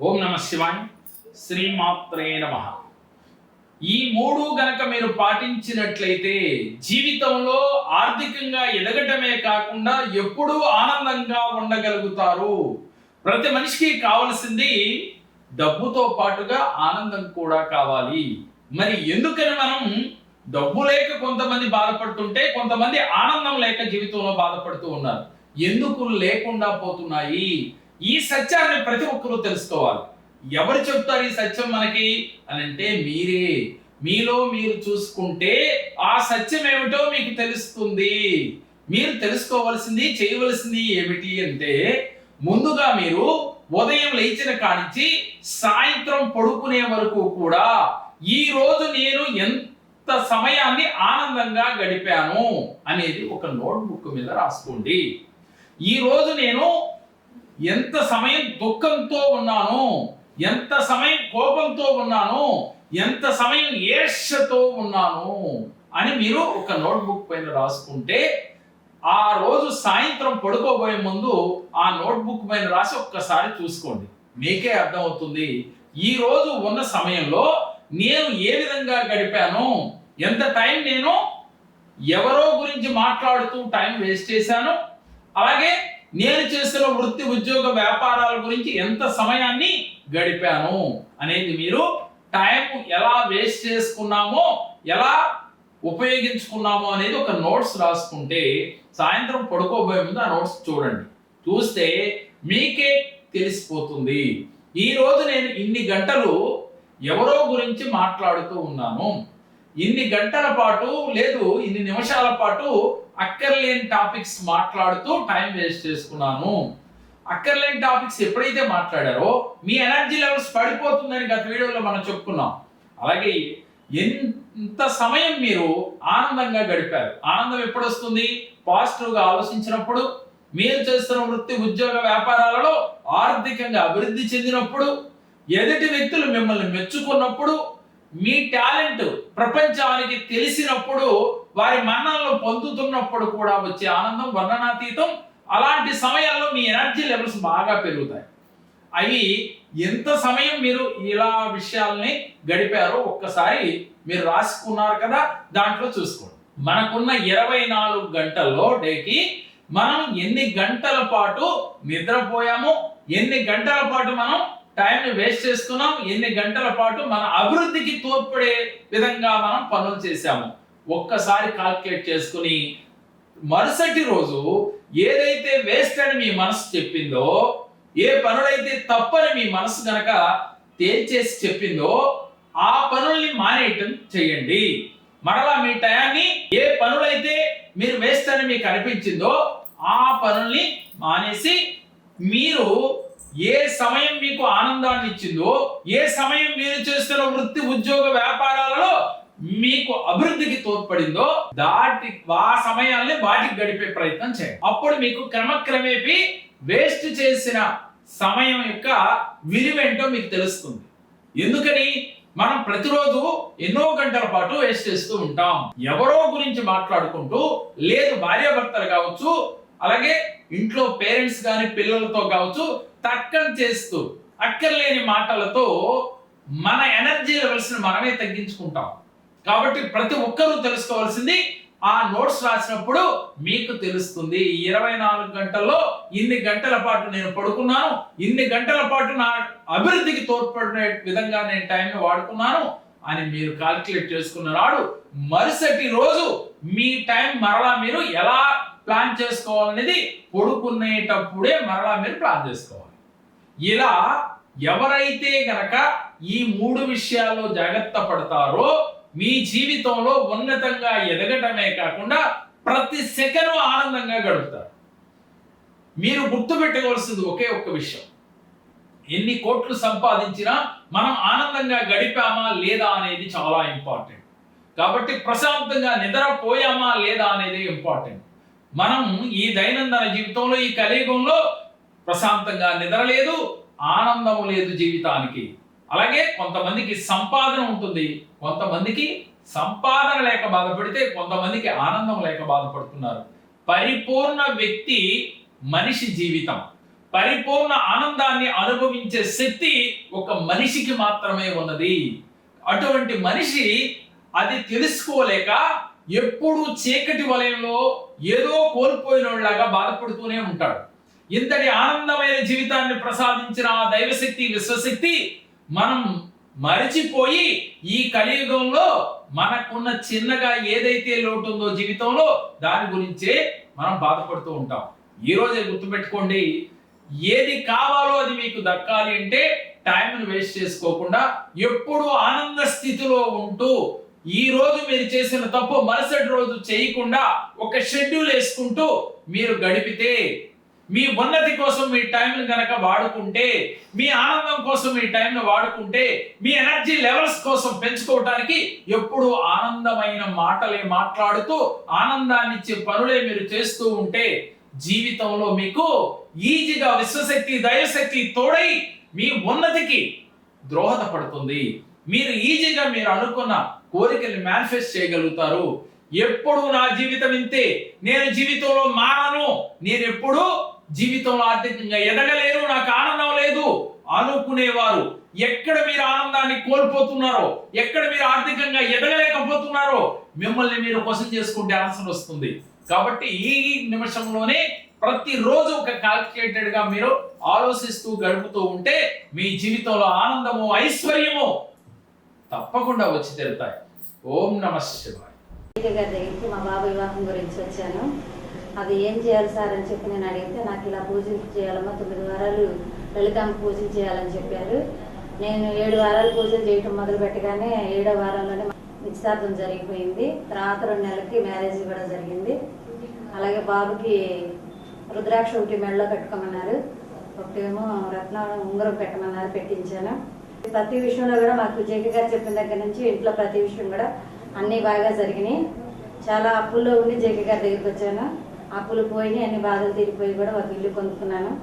ఓం నమ శివాయ శ్రీమాత్రే నమ. ఈ మూడు గనక మీరు పాటించినట్లయితే జీవితంలో ఆర్థికంగా ఎదగటమే కాకుండా ఎప్పుడూ ఆనందంగా ఉండగలుగుతారు. ప్రతి మనిషికి కావలసింది డబ్బుతో పాటుగా ఆనందం కూడా కావాలి. మరి ఎందుకని మనం డబ్బు లేక కొంతమంది బాధపడుతుంటే కొంతమంది ఆనందం లేక జీవితంలో బాధపడుతూ ఉన్నారు? ఎందుకు లేకుండా పోతున్నాయి? ఈ సత్యాన్ని ప్రతి ఒక్కరూ తెలుసుకోవాలి. ఎవరు చెప్తారు ఈ సత్యం మనకి? అని అంటే మీరే. మీలో మీరు చూసుకుంటే ఆ సత్యం ఏమిటో మీకు తెలుస్తుంది. మీరు తెలుసుకోవలసింది చేయవలసింది ఏమిటి అంటే ముందుగా మీరు ఉదయం లేచిన కానించి సాయంత్రం పడుకునే వరకు కూడా ఈ రోజు నేను ఎంత సమయాన్ని ఆనందంగా గడిపాను అనేది ఒక నోట్బుక్ మీద రాసుకోండి. ఈ రోజు నేను ఎంత సమయం దుఃఖంతో ఉన్నాను ఎంత సమయం కోపంతో ఉన్నాను ఎంత సమయం ఏర్షతో ఉన్నాను అని మీరు ఒక నోట్బుక్ పైన రాసుకుంటే ఆ రోజు సాయంత్రం పడుకోబోయే ముందు ఆ నోట్బుక్ పైన రాసి ఒక్కసారి చూసుకోండి. మీకే అర్థమవుతుంది. ఈ రోజు ఉన్న సమయంలో నేను ఏ విధంగా గడిపాను ఎంత టైం నేను ఎవరో గురించి మాట్లాడుతూ టైం వేస్ట్ చేశాను అలాగే నేను చేసిన వృత్తి ఉద్యోగ వ్యాపారాల గురించి ఎంత సమయాన్ని గడిపాను అనేది మీరు టైం ఎలా వేస్ట్ చేసుకున్నామో ఎలా ఉపయోగించుకున్నామో అనేది ఒక నోట్స్ రాసుకుంటే సాయంత్రం పడుకోబోయే ముందు ఆ నోట్స్ చూడండి. చూస్తే మీకే తెలిసిపోతుంది. ఈరోజు నేను ఇన్ని గంటలు ఎవరో గురించి మాట్లాడుతూ ఉన్నాను. ఇన్ని గంటల పాటు లేదు ఇన్ని నిమిషాల పాటు అక్కర్లేని టాపిక్స్ మాట్లాడుతూ టైం వేస్ట్ చేసుకున్నాను. అక్కర్లేని టాపిక్స్ ఎప్పుడైతే మాట్లాడారో మీ ఎనర్జీ లెవెల్స్ పడిపోతుందని గత వీడియోలో మనం చెప్పుకున్నాం. అలాగే ఎంత సమయం మీరు ఆనందంగా గడిపారు? ఆనందం ఎప్పుడు వస్తుంది పాజిటివ్గా ఆలోచించినప్పుడు మీరు చేస్తున్న వృత్తి ఉద్యోగ వ్యాపారాలలో ఆర్థికంగా అభివృద్ధి చెందినప్పుడు ఎదుటి వ్యక్తులు మిమ్మల్ని మెచ్చుకున్నప్పుడు మీ టాలెంట్ ప్రపంచానికి తెలిసినప్పుడు వారి మన్నలను పొందుతున్నప్పుడు కూడా వచ్చే ఆనందం వర్ణనాతీతం అలాంటి సమయాల్లో మీ ఎనర్జీ లెవెల్స్ బాగా పెరుగుతాయి. అవి ఎంత సమయం మీరు ఇలా విషయాల్ని గడిపారో ఒక్కసారి మీరు రాసుకున్నారు కదా దాంట్లో చూసుకోండి. మనకున్న ఇరవై నాలుగు గంటల్లో డేకి మనం ఎన్ని గంటల పాటు నిద్రపోయాము ఎన్ని గంటల పాటు మనం టైంని వేస్ట్ చేస్తున్నాం. ఎన్ని గంటల పాటు మన అభివృద్ధికి తోడ్పడే విధంగా మనం పనులు చేశాము. ఒక్కసారి కాల్కులేట్ చేసుకుని మరుసటి రోజు ఏదైతే వేస్ట్ అని మీ మనసు చెప్పిందో ఏ పనులైతే తప్పని మీ మనసు గనక తేల్చేసి చెప్పిందో ఆ పనుల్ని మానేయటం చేయండి. మరలా మీ టయాన్ని ఏ పనులైతే మీరు వేస్ట్ అని మీకు అనిపించిందో ఆ పనుల్ని మానేసి మీరు ఏ సమయం మీకు ఆనందాన్ని ఇచ్చిందో ఏ సమయం మీరు చేస్తున్న వృత్తి ఉద్యోగ వ్యాపారాలలో మీకు అభివృద్ధికి తోడ్పడిందో దాటి ఆ సమయాన్ని వాటికి గడిపే ప్రయత్నం చేయండి. అప్పుడు మీకు క్రమక్రమేపీ వేస్ట్ చేసిన సమయం యొక్క విలువేంటో మీకు తెలుస్తుంది. ఎందుకని? మనం ప్రతిరోజు ఎన్నో గంటల పాటు వేస్ట్ చేస్తూ ఉంటాం. ఎవరో గురించి మాట్లాడుకుంటూ లేదు భార్యాభర్తలు కావచ్చు అలాగే ఇంట్లో పేరెంట్స్ కానీ పిల్లలతో కావచ్చు తర్కం చేస్తూ అక్కర్లేని మాటలతో మన ఎనర్జీ లెవెల్స్ మనమే తగ్గించుకుంటాం. కాబట్టి ప్రతి ఒక్కరూ తెలుసుకోవాల్సింది ఆ నోట్స్ రాసినప్పుడు మీకు తెలుస్తుంది ఇరవై నాలుగు గంటల్లో ఇన్ని గంటల పాటు నేను పడుకున్నాను ఇన్ని గంటల పాటు నా అభివృద్ధికి తోడ్పడే విధంగా నేను టైంని వాడుకున్నాను అని మీరు కాల్కులేట్ చేసుకున్న నాడు మరుసటి రోజు మీ టైం మరలా మీరు ఎలా ప్లాన్ చేసుకోవాలనేది పడుకునేటప్పుడే మరలా మీరు ప్లాన్ చేసుకోవాలి. ఇలా ఎవరైతే గనక ఈ మూడు విషయాల్లో జాగ్రత్త పడతారో మీ జీవితంలో ఉన్నతంగా ఎదగటమే కాకుండా ప్రతి సెకను ఆనందంగా గడుపుతారు. మీరు గుర్తుపెట్టుకోవాల్సింది ఒకే ఒక్క విషయం. ఎన్ని కోట్లు సంపాదించినా మనం ఆనందంగా గడిపామా లేదా అనేది చాలా ఇంపార్టెంట్. కాబట్టి ప్రశాంతంగా నిద్రపోయామా లేదా అనేది ఇంపార్టెంట్. మనం ఈ దైనందిన జీవితంలో ఈ కలియుగంలో ప్రశాంతంగా నిద్రలేదు ఆనందం లేదు జీవితానికి. అలాగే కొంతమందికి సంపాదన ఉంటుంది. కొంతమందికి సంపాదన లేక బాధపడితే కొంతమందికి ఆనందం లేక బాధపడుతున్నారు. పరిపూర్ణ వ్యక్తి మనిషి జీవితం. పరిపూర్ణ ఆనందాన్ని అనుభవించే శక్తి ఒక మనిషికి మాత్రమే ఉన్నది. అటువంటి మనిషి అది తెలుసుకోలేక ఎప్పుడు చీకటి వలయంలో ఏదో కోల్పోయినలాగా బాధపడుతూనే ఉంటాడు. ఇంతటి ఆనందమైన జీవితాన్ని ప్రసాదించిన ఆ దైవశక్తి విశ్వశక్తి మనం మరిచిపోయి ఈ కలియుగంలో మనకున్న చిన్నగా ఏదైతే లోటు ఉందో జీవితంలో దాని గురించే మనం బాధపడుతూ ఉంటాం. ఈ రోజే గుర్తుపెట్టుకోండి ఏది కావాలో అది మీకు దక్కాలి అంటే టైంను వేస్ట్ చేసుకోకుండా ఎప్పుడు ఆనంద స్థితిలో ఉంటూ ఈ రోజు మీరు చేసిన తప్పు మరుసటి రోజు చేయకుండా ఒక షెడ్యూల్ వేసుకుంటూ మీరు గడిపితే మీ ఉన్నతి కోసం మీ టైంని గనక వాడుకుంటే మీ ఆనందం కోసం మీ టైంను వాడుకుంటే మీ ఎనర్జీ లెవెల్స్ కోసం పెంచుకోవటానికి ఎప్పుడు ఆనందమైన మాటలే మాట్లాడుతూ ఆనందాన్ని ఇచ్చే పనులే మీరు చేస్తూ ఉంటే జీవితంలో మీకు ఈజీగా విశ్వశక్తి దయశక్తి తోడై మీ ఉన్నతికి ద్రోహదపడుతుంది మీరు ఈజీగా మీరు అనుకున్న కోరికల్ని మేనిఫెస్ట్ చేయగలుగుతారు. ఎప్పుడు నా జీవితం ఇంతే? నేను జీవితంలో మారను. నేను ఎప్పుడు జీవితంలో ఆర్థికంగా ఎదగలేను. నాకు ఆనందం లేదు. అనుకునేవారు ఎక్కడ మీరు ఆనందాన్ని కోల్పోతున్నారో ఎక్కడ మీరు ఆర్థికంగా ఎదగలేకపోతున్నారో మిమ్మల్ని మీరు క్వశ్చన్ చేసుకుంటే ఆన్సర్ వస్తుంది. కాబట్టి ఈ నిమిషంలోనే ప్రతిరోజు ఒక calculated మీరు ఆలోచిస్తూ గడుపుతూ ఉంటే మీ జీవితంలో ఆనందము ఐశ్వర్యము తప్పకుండా వచ్చి తెలుతాయి. ఓం నమ శివాయ. గారి దగ్గరికి మా బాబు వివాహం గురించి వచ్చాను. అది ఏం చేయాలి సార్ అని చెప్పి నేను అడిగితే నాకు ఇలా పూజలు చేయాలమ్మా తొమ్మిది వారాలు లలితాంబ పూజలు చేయాలని చెప్పారు. నేను ఏడు వారాలు పూజలు చేయటం మొదలు పెట్టగానే ఏడో వారంలోనే నిశ్చితార్థం జరిగిపోయింది. తర్వాత రెండు నెలలకి మ్యారేజ్ కూడా జరిగింది. అలాగే బాబుకి రుద్రాక్ష ఒకటి మెడలో పెట్టుకోమన్నారు. ఒకటేమో రత్న ఉంగరం పెట్టమన్నారు పెట్టించాను. ప్రతి విషయంలో కూడా మాకు జేకే గారు చెప్పిన దగ్గర నుంచి ఇంట్లో ప్రతి విషయం కూడా అన్నీ బాగా జరిగినాయి. చాలా అప్పుల్లో ఉండి జేకే గారి దగ్గరికి వచ్చాను. అప్పులు పోయి అన్ని బాధలు తీరిపోయి కూడా ఒక ఇల్లు కొనుక్కున్నాను.